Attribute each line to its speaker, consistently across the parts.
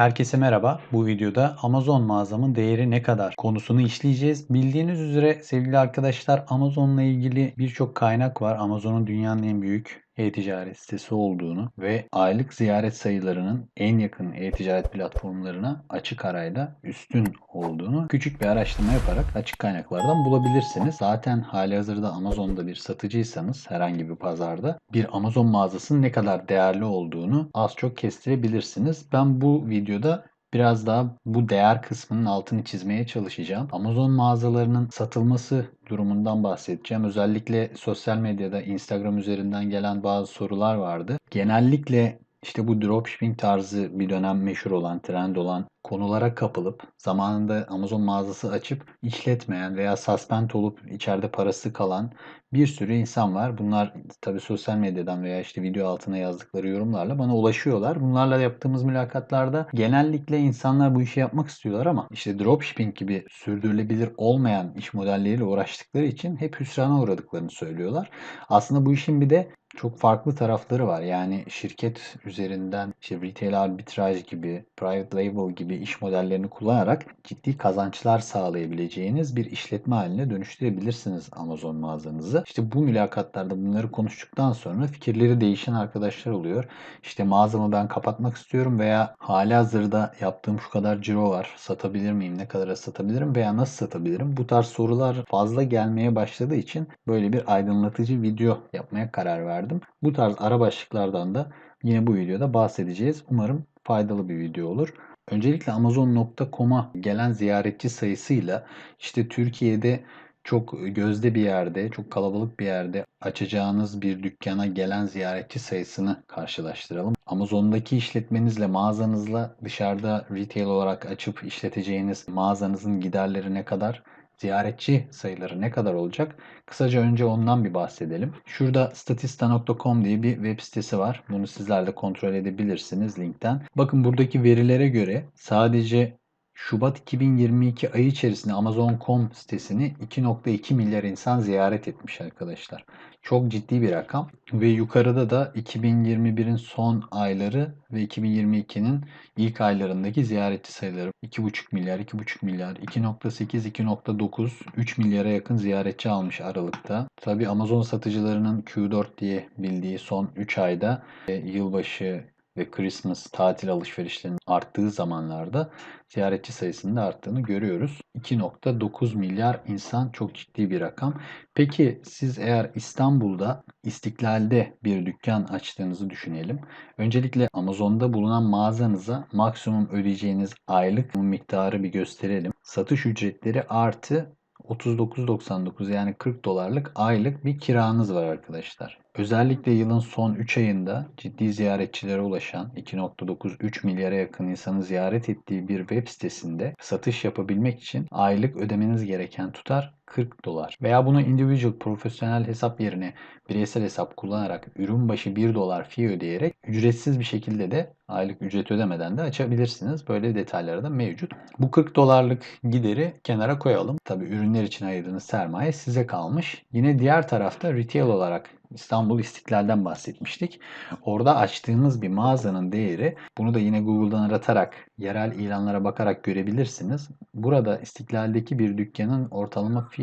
Speaker 1: Herkese merhaba. Bu videoda Amazon mağazamın değeri ne kadar konusunu işleyeceğiz. Bildiğiniz üzere sevgili arkadaşlar Amazon'la ilgili birçok kaynak var. Amazon'un dünyanın en büyük e-ticaret sitesi olduğunu ve aylık ziyaret sayılarının en yakın e-ticaret platformlarına açık arayla üstün olduğunu küçük bir araştırma yaparak açık kaynaklardan bulabilirsiniz. Zaten hali hazırda Amazon'da bir satıcıysanız herhangi bir pazarda bir Amazon mağazasının ne kadar değerli olduğunu az çok kestirebilirsiniz. Ben bu videoda biraz daha bu değer kısmının altını çizmeye çalışacağım. Amazon mağazalarının satılması durumundan bahsedeceğim. Özellikle sosyal medyada Instagram üzerinden gelen bazı sorular vardı. Genellikle işte bu dropshipping tarzı bir dönem meşhur olan, trend olan konulara kapılıp zamanında Amazon mağazası açıp işletmeyen veya suspend olup içeride parası kalan bir sürü insan var. Bunlar tabii sosyal medyadan veya işte video altına yazdıkları yorumlarla bana ulaşıyorlar. Bunlarla yaptığımız mülakatlarda genellikle insanlar bu işi yapmak istiyorlar ama işte dropshipping gibi sürdürülebilir olmayan iş modelleriyle uğraştıkları için hep hüsrana uğradıklarını söylüyorlar. Aslında bu işin bir de çok farklı tarafları var. Yani şirket üzerinden işte retail arbitraj gibi, private label gibi iş modellerini kullanarak ciddi kazançlar sağlayabileceğiniz bir işletme haline dönüştürebilirsiniz Amazon mağazanızı. İşte bu mülakatlarda bunları konuştuktan sonra fikirleri değişen arkadaşlar oluyor. İşte mağazamı ben kapatmak istiyorum veya hali hazırda yaptığım şu kadar ciro var. Satabilir miyim? Ne kadara satabilirim? Veya nasıl satabilirim? Bu tarz sorular fazla gelmeye başladığı için böyle bir aydınlatıcı video yapmaya karar verdim verdim. Bu tarz ara başlıklardan da yine bu videoda bahsedeceğiz. Umarım faydalı bir video olur. Öncelikle Amazon.com'a gelen ziyaretçi sayısıyla işte Türkiye'de çok gözde bir yerde, çok kalabalık bir yerde açacağınız bir dükkana gelen ziyaretçi sayısını karşılaştıralım. Amazon'daki işletmenizle, mağazanızla dışarıda retail olarak açıp işleteceğiniz mağazanızın giderleri ne kadar? Ziyaretçi sayıları ne kadar olacak? Kısaca önce ondan bir bahsedelim. Şurada statista.com diye bir web sitesi var. Bunu sizler de kontrol edebilirsiniz linkten. Bakın buradaki verilere göre sadece Şubat 2022 ayı içerisinde Amazon.com sitesini 2.2 milyar insan ziyaret etmiş arkadaşlar. Çok ciddi bir rakam ve yukarıda da 2021'in son ayları ve 2022'nin ilk aylarındaki ziyaretçi sayıları 2.5 milyar, 2.5 milyar, 2.8, 2.9, 3 milyara yakın ziyaretçi almış Aralık'ta. Tabi Amazon satıcılarının Q4 diye bildiği son 3 ayda e, yılbaşı ve Christmas tatil alışverişlerinin arttığı zamanlarda ziyaretçi sayısının da arttığını görüyoruz. 2.9 milyar insan çok ciddi bir rakam. Peki siz eğer İstanbul'da İstiklal'de bir dükkan açtığınızı düşünelim. Öncelikle Amazon'da bulunan mağazanıza maksimum ödeyeceğiniz aylık miktarı bir gösterelim. Satış ücretleri artı 39.99 yani 40 dolarlık aylık bir kiranız var arkadaşlar. Özellikle yılın son 3 ayında ciddi ziyaretçilere ulaşan 2.93 milyara yakın insanı ziyaret ettiği bir web sitesinde satış yapabilmek için aylık ödemeniz gereken tutar 40 dolar. Veya bunu individual profesyonel hesap yerine bireysel hesap kullanarak ürün başı 1 dolar fee ödeyerek ücretsiz bir şekilde de aylık ücret ödemeden de açabilirsiniz. Böyle detayları da mevcut. Bu 40 dolarlık gideri kenara koyalım. Tabi ürünler için ayırdığınız sermaye size kalmış. Yine diğer tarafta retail olarak İstanbul İstiklal'den bahsetmiştik. Orada açtığınız bir mağazanın değeri bunu da yine Google'dan aratarak yerel ilanlara bakarak görebilirsiniz. Burada İstiklal'deki bir dükkanın ortalama fiyatı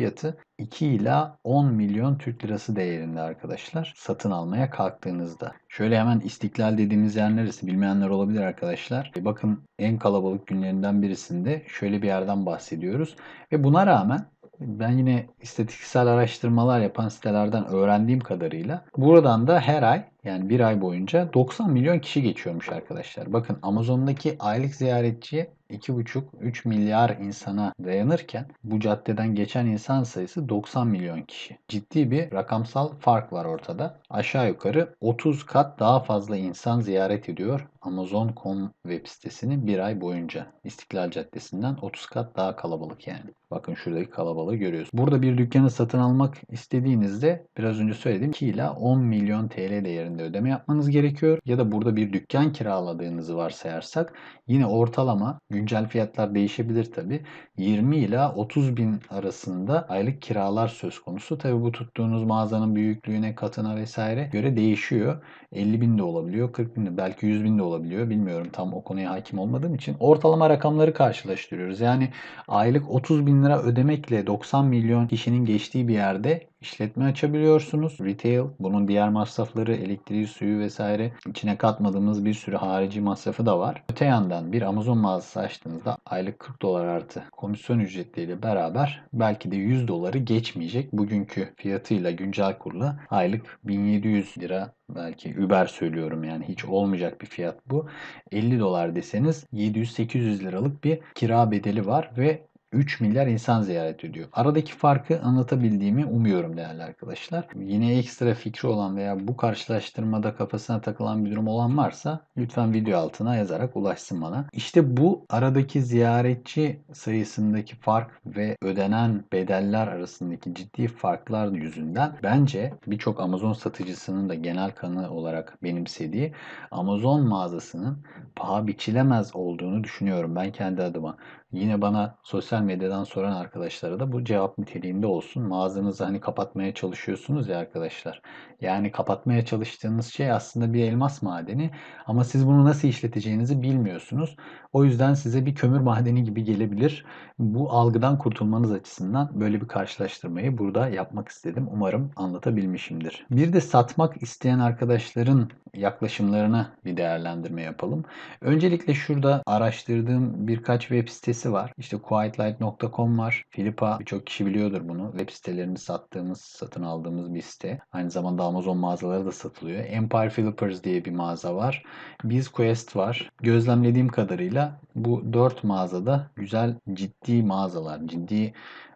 Speaker 1: 2 ila 10 milyon Türk lirası değerinde arkadaşlar satın almaya kalktığınızda. Şöyle hemen İstiklal dediğimiz yer neresi bilmeyenler olabilir arkadaşlar. E, bakın en kalabalık günlerinden birisinde şöyle bir yerden bahsediyoruz. Ve buna rağmen ben yine istatistiksel araştırmalar yapan sitelerden öğrendiğim kadarıyla buradan da her ay yani bir ay boyunca 90 milyon kişi geçiyormuş arkadaşlar. Bakın Amazon'daki aylık ziyaretçi 2,5-3 milyar insana dayanırken bu caddeden geçen insan sayısı 90 milyon kişi. Ciddi bir rakamsal fark var ortada. Aşağı yukarı 30 kat daha fazla insan ziyaret ediyor Amazon.com web sitesini bir ay boyunca. İstiklal Caddesi'nden 30 kat daha kalabalık yani. Bakın şuradaki kalabalığı görüyoruz. Burada bir dükkanı satın almak istediğinizde biraz önce söylediğim 2 ila 10 milyon TL değerinde üzerinde ödeme yapmanız gerekiyor. Ya da burada bir dükkan kiraladığınızı varsayarsak yine ortalama güncel fiyatlar değişebilir tabi. 20 ila 30 bin arasında aylık kiralar söz konusu. Tabi bu tuttuğunuz mağazanın büyüklüğüne, katına vesaire göre değişiyor. 50 bin de olabiliyor, 40 bin de belki 100 bin de olabiliyor. Bilmiyorum tam o konuya hakim olmadığım için. Ortalama rakamları karşılaştırıyoruz. Yani aylık 30 bin lira ödemekle 90 milyon kişinin geçtiği bir yerde işletme açabiliyorsunuz. Retail, bunun diğer masrafları, elektriği, suyu vesaire içine katmadığımız bir sürü harici masrafı da var. Öte yandan bir Amazon mağazası açtığınızda aylık 40 dolar artı komisyon ücretleriyle beraber belki de 100 doları geçmeyecek. Bugünkü fiyatıyla güncel kurla aylık 1700 lira belki Uber söylüyorum yani hiç olmayacak bir fiyat bu. 50 dolar deseniz 700-800 liralık bir kira bedeli var ve 3 milyar insan ziyaret ediyor. Aradaki farkı anlatabildiğimi umuyorum değerli arkadaşlar. Yine ekstra fikri olan veya bu karşılaştırmada kafasına takılan bir durum olan varsa lütfen video altına yazarak ulaşsın bana. İşte bu aradaki ziyaretçi sayısındaki fark ve ödenen bedeller arasındaki ciddi farklar yüzünden bence birçok Amazon satıcısının da genel kanı olarak benimsediği Amazon mağazasının paha biçilemez olduğunu düşünüyorum ben kendi adıma. Yine bana sosyal medyadan soran arkadaşlara da bu cevap niteliğinde olsun. Mağazanızı hani kapatmaya çalışıyorsunuz ya arkadaşlar. Yani kapatmaya çalıştığınız şey aslında bir elmas madeni ama siz bunu nasıl işleteceğinizi bilmiyorsunuz. O yüzden size bir kömür madeni gibi gelebilir. Bu algıdan kurtulmanız açısından böyle bir karşılaştırmayı burada yapmak istedim. Umarım anlatabilmişimdir. Bir de satmak isteyen arkadaşların yaklaşımlarına bir değerlendirme yapalım. Öncelikle şurada araştırdığım birkaç web sitesi var. İşte quietlight.com var. Filipa birçok kişi biliyordur bunu. Web sitelerini sattığımız, satın aldığımız bir site. Aynı zamanda Amazon mağazaları da satılıyor. Empire Flippers diye bir mağaza var. BizQuest var. Gözlemlediğim kadarıyla bu dört mağazada güzel ciddi mağazalar. Ciddi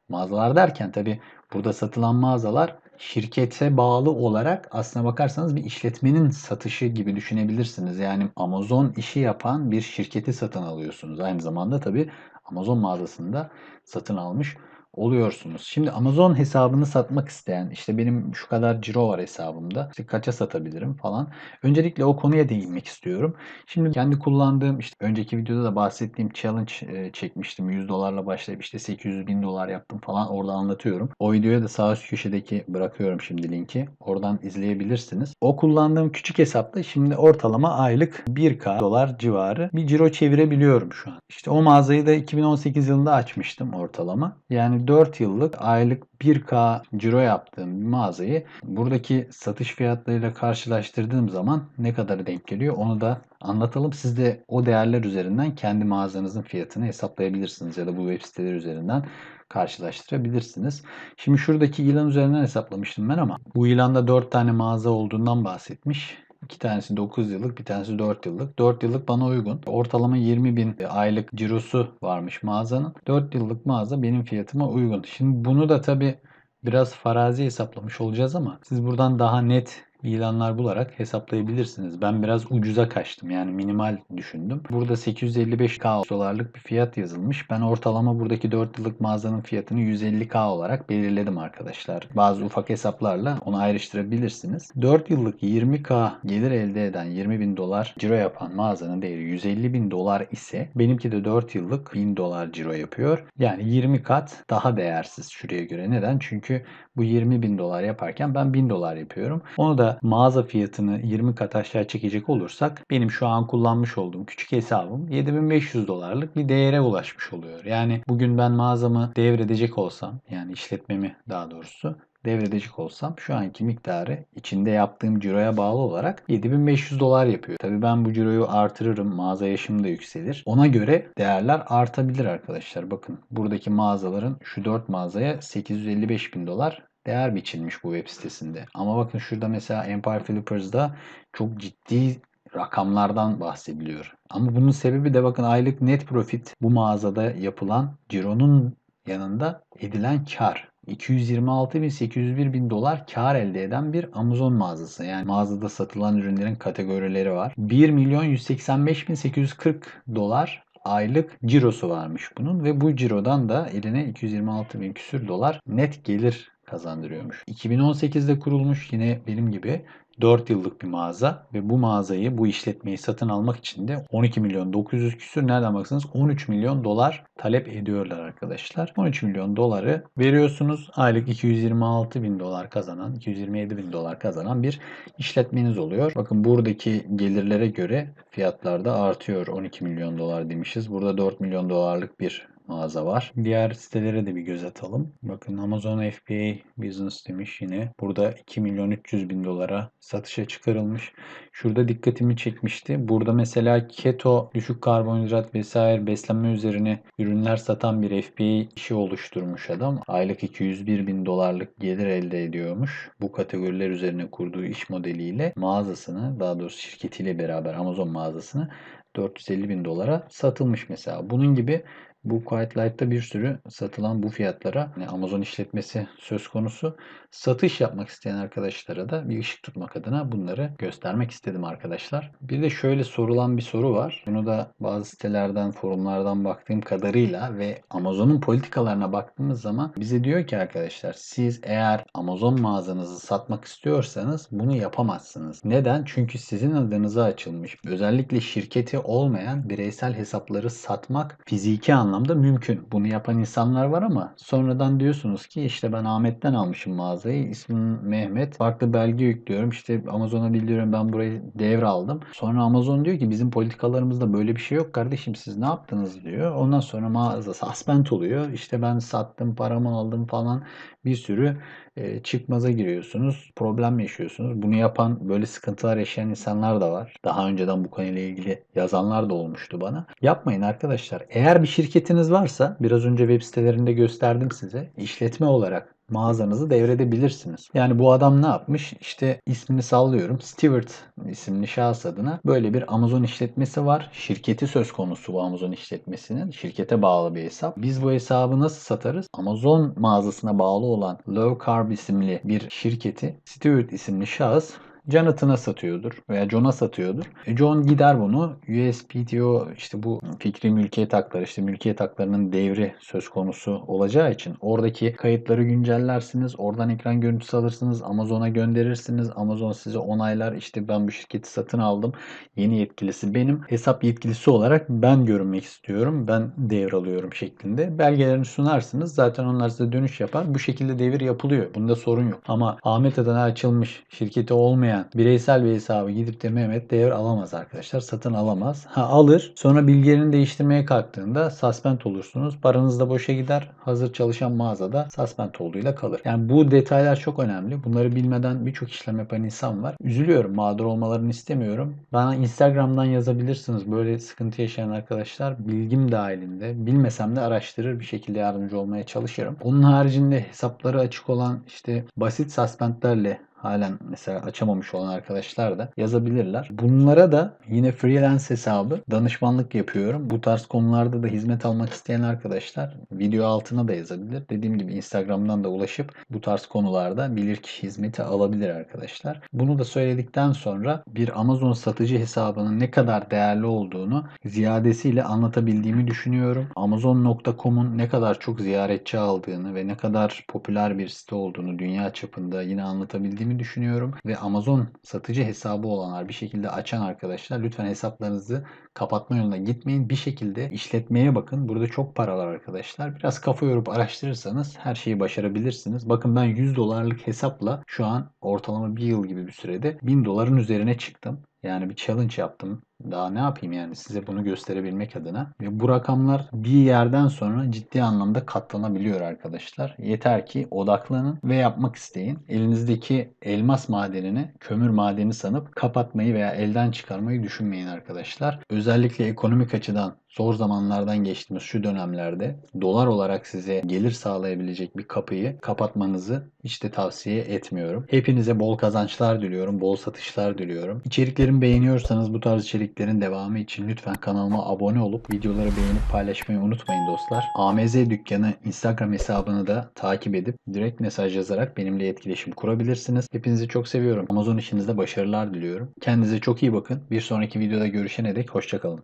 Speaker 1: mağazalar derken tabi burada satılan mağazalar şirkete bağlı olarak aslına bakarsanız bir işletmenin satışı gibi düşünebilirsiniz. Yani Amazon işi yapan bir şirketi satın alıyorsunuz. Aynı zamanda tabii Amazon mağazasında satın almış oluyorsunuz. Şimdi Amazon hesabını satmak isteyen işte benim şu kadar ciro var hesabımda işte kaça satabilirim falan. Öncelikle o konuya değinmek istiyorum. Şimdi kendi kullandığım işte önceki videoda da bahsettiğim challenge e, çekmiştim. 100 dolarla başlayıp işte 800 bin dolar yaptım falan orada anlatıyorum. O videoya da sağ üst köşedeki bırakıyorum şimdi linki. Oradan izleyebilirsiniz. O kullandığım küçük hesapta şimdi ortalama aylık 1k dolar civarı bir ciro çevirebiliyorum şu an. İşte o mağazayı da 2018 yılında açmıştım ortalama. Yani 4 yıllık aylık 1K ciro yaptığım bir mağazayı buradaki satış fiyatlarıyla karşılaştırdığım zaman ne kadar denk geliyor onu da anlatalım. Siz de o değerler üzerinden kendi mağazanızın fiyatını hesaplayabilirsiniz ya da bu web siteleri üzerinden karşılaştırabilirsiniz. Şimdi şuradaki ilan üzerinden hesaplamıştım ben ama bu ilanda 4 tane mağaza olduğundan bahsetmiş. İki tanesi 9 yıllık, bir tanesi 4 yıllık. 4 yıllık bana uygun. Ortalama 20 bin aylık cirosu varmış mağazanın. 4 yıllık mağaza benim fiyatıma uygun. Şimdi bunu da tabi biraz farazi hesaplamış olacağız ama siz buradan daha net ilanlar bularak hesaplayabilirsiniz. Ben biraz ucuza kaçtım yani minimal düşündüm. Burada 855k dolarlık bir fiyat yazılmış. Ben ortalama buradaki 4 yıllık mağazanın fiyatını 150k olarak belirledim arkadaşlar. Bazı ufak hesaplarla onu ayrıştırabilirsiniz. 4 yıllık 20k gelir elde eden 20 bin dolar ciro yapan mağazanın değeri 150 bin dolar ise benimki de 4 yıllık 1000 dolar ciro yapıyor. Yani 20 kat daha değersiz şuraya göre. Neden? Çünkü bu 20 bin dolar yaparken ben 1000 dolar yapıyorum. Onu da mağaza fiyatını 20 kat aşağı çekecek olursak benim şu an kullanmış olduğum küçük hesabım 7500 dolarlık bir değere ulaşmış oluyor. Yani bugün ben mağazamı devredecek olsam yani işletmemi daha doğrusu devredecek olsam şu anki miktarı içinde yaptığım ciroya bağlı olarak 7500 dolar yapıyor. Tabi ben bu ciroyu artırırım. Mağaza yaşım da yükselir. Ona göre değerler artabilir arkadaşlar. Bakın buradaki mağazaların şu 4 mağazaya 855 bin dolar değer biçilmiş bu web sitesinde. Ama bakın şurada mesela Empire Flippers'da çok ciddi rakamlardan bahsediliyor. Ama bunun sebebi de bakın aylık net profit bu mağazada yapılan cironun yanında edilen kar. 226.801 bin dolar kar elde eden bir Amazon mağazası. Yani mağazada satılan ürünlerin kategorileri var. 1 milyon 185.840 dolar aylık cirosu varmış bunun ve bu cirodan da eline 226 bin küsür dolar net gelir kazandırıyormuş. 2018'de kurulmuş yine benim gibi 4 yıllık bir mağaza ve bu mağazayı, bu işletmeyi satın almak için de 12 milyon 900 küsür nereden baksanız 13 milyon dolar talep ediyorlar arkadaşlar. 13 milyon doları veriyorsunuz. Aylık 226 bin dolar kazanan, 227 bin dolar kazanan bir işletmeniz oluyor. Bakın buradaki gelirlere göre fiyatlar da artıyor. 12 milyon dolar demişiz. Burada 4 milyon dolarlık bir mağaza var. Diğer sitelere de bir göz atalım. Bakın Amazon FBA Business demiş yine. Burada 2 milyon 300 bin dolara satışa çıkarılmış. Şurada dikkatimi çekmişti. Burada mesela keto, düşük karbonhidrat vesaire beslenme üzerine ürünler satan bir FBA işi oluşturmuş adam. Aylık 201 bin dolarlık gelir elde ediyormuş. Bu kategoriler üzerine kurduğu iş modeliyle mağazasını daha doğrusu şirketiyle beraber Amazon mağazasını 450 bin dolara satılmış mesela. Bunun gibi bu Quiet Light'ta bir sürü satılan bu fiyatlara yani Amazon işletmesi söz konusu. Satış yapmak isteyen arkadaşlara da bir ışık tutmak adına bunları göstermek istedim arkadaşlar. Bir de şöyle sorulan bir soru var. Bunu da bazı sitelerden, forumlardan baktığım kadarıyla ve Amazon'un politikalarına baktığımız zaman bize diyor ki arkadaşlar siz eğer Amazon mağazanızı satmak istiyorsanız bunu yapamazsınız. Neden? Çünkü sizin adınıza açılmış. Özellikle şirketi olmayan bireysel hesapları satmak fiziki anlamda anlamda mümkün. Bunu yapan insanlar var ama sonradan diyorsunuz ki işte ben Ahmet'ten almışım mağazayı. İsmim Mehmet. Farklı belge yüklüyorum. İşte Amazon'a bildiriyorum ben burayı devraldım. Sonra Amazon diyor ki bizim politikalarımızda böyle bir şey yok kardeşim siz ne yaptınız diyor. Ondan sonra mağaza suspend oluyor. İşte ben sattım paramı aldım falan bir sürü e, çıkmaza giriyorsunuz. Problem yaşıyorsunuz. Bunu yapan böyle sıkıntılar yaşayan insanlar da var. Daha önceden bu konuyla ilgili yazanlar da olmuştu bana. Yapmayın arkadaşlar. Eğer bir şirketiniz varsa biraz önce web sitelerinde gösterdim size. işletme olarak mağazanızı devredebilirsiniz. Yani bu adam ne yapmış? İşte ismini sallıyorum. Stewart isimli şahıs adına böyle bir Amazon işletmesi var. Şirketi söz konusu bu Amazon işletmesinin. Şirkete bağlı bir hesap. Biz bu hesabı nasıl satarız? Amazon mağazasına bağlı olan Low Carb isimli bir şirketi Stewart isimli şahıs Jonathan'a satıyordur veya John'a satıyordur. E John gider bunu USPTO işte bu fikri mülkiyet hakları işte mülkiyet haklarının devri söz konusu olacağı için oradaki kayıtları güncellersiniz. Oradan ekran görüntüsü alırsınız. Amazon'a gönderirsiniz. Amazon size onaylar. işte ben bu şirketi satın aldım. Yeni yetkilisi benim. Hesap yetkilisi olarak ben görünmek istiyorum. Ben devralıyorum şeklinde. Belgelerini sunarsınız. Zaten onlar size dönüş yapar. Bu şekilde devir yapılıyor. Bunda sorun yok. Ama Ahmet adına açılmış şirketi olmayan olmayan bireysel bir hesabı gidip de Mehmet değer alamaz arkadaşlar. Satın alamaz. Ha alır. Sonra bilgilerini değiştirmeye kalktığında suspend olursunuz. Paranız da boşa gider. Hazır çalışan mağazada suspend olduğuyla kalır. Yani bu detaylar çok önemli. Bunları bilmeden birçok işlem yapan insan var. Üzülüyorum. Mağdur olmalarını istemiyorum. Bana Instagram'dan yazabilirsiniz. Böyle sıkıntı yaşayan arkadaşlar bilgim dahilinde. Bilmesem de araştırır bir şekilde yardımcı olmaya çalışırım. Onun haricinde hesapları açık olan işte basit suspendlerle halen mesela açamamış olan arkadaşlar da yazabilirler. Bunlara da yine freelance hesabı danışmanlık yapıyorum. Bu tarz konularda da hizmet almak isteyen arkadaşlar video altına da yazabilir. Dediğim gibi Instagram'dan da ulaşıp bu tarz konularda bilirkişi hizmeti alabilir arkadaşlar. Bunu da söyledikten sonra bir Amazon satıcı hesabının ne kadar değerli olduğunu ziyadesiyle anlatabildiğimi düşünüyorum. Amazon.com'un ne kadar çok ziyaretçi aldığını ve ne kadar popüler bir site olduğunu dünya çapında yine anlatabildiğimi gerektiğini düşünüyorum. Ve Amazon satıcı hesabı olanlar bir şekilde açan arkadaşlar lütfen hesaplarınızı kapatma yoluna gitmeyin. Bir şekilde işletmeye bakın. Burada çok para var arkadaşlar. Biraz kafa yorup araştırırsanız her şeyi başarabilirsiniz. Bakın ben 100 dolarlık hesapla şu an ortalama bir yıl gibi bir sürede 1000 doların üzerine çıktım. Yani bir challenge yaptım. Daha ne yapayım yani size bunu gösterebilmek adına. Ve bu rakamlar bir yerden sonra ciddi anlamda katlanabiliyor arkadaşlar. Yeter ki odaklanın ve yapmak isteyin. Elinizdeki elmas madenini kömür madeni sanıp kapatmayı veya elden çıkarmayı düşünmeyin arkadaşlar. Özellikle ekonomik açıdan zor zamanlardan geçtiğimiz şu dönemlerde dolar olarak size gelir sağlayabilecek bir kapıyı kapatmanızı hiç de tavsiye etmiyorum. Hepinize bol kazançlar diliyorum, bol satışlar diliyorum. İçeriklerimi beğeniyorsanız bu tarz içeriklerin devamı için lütfen kanalıma abone olup videoları beğenip paylaşmayı unutmayın dostlar. AMZ dükkanı Instagram hesabını da takip edip direkt mesaj yazarak benimle etkileşim kurabilirsiniz. Hepinizi çok seviyorum. Amazon işinizde başarılar diliyorum. Kendinize çok iyi bakın. Bir sonraki videoda görüşene dek hoşçakalın.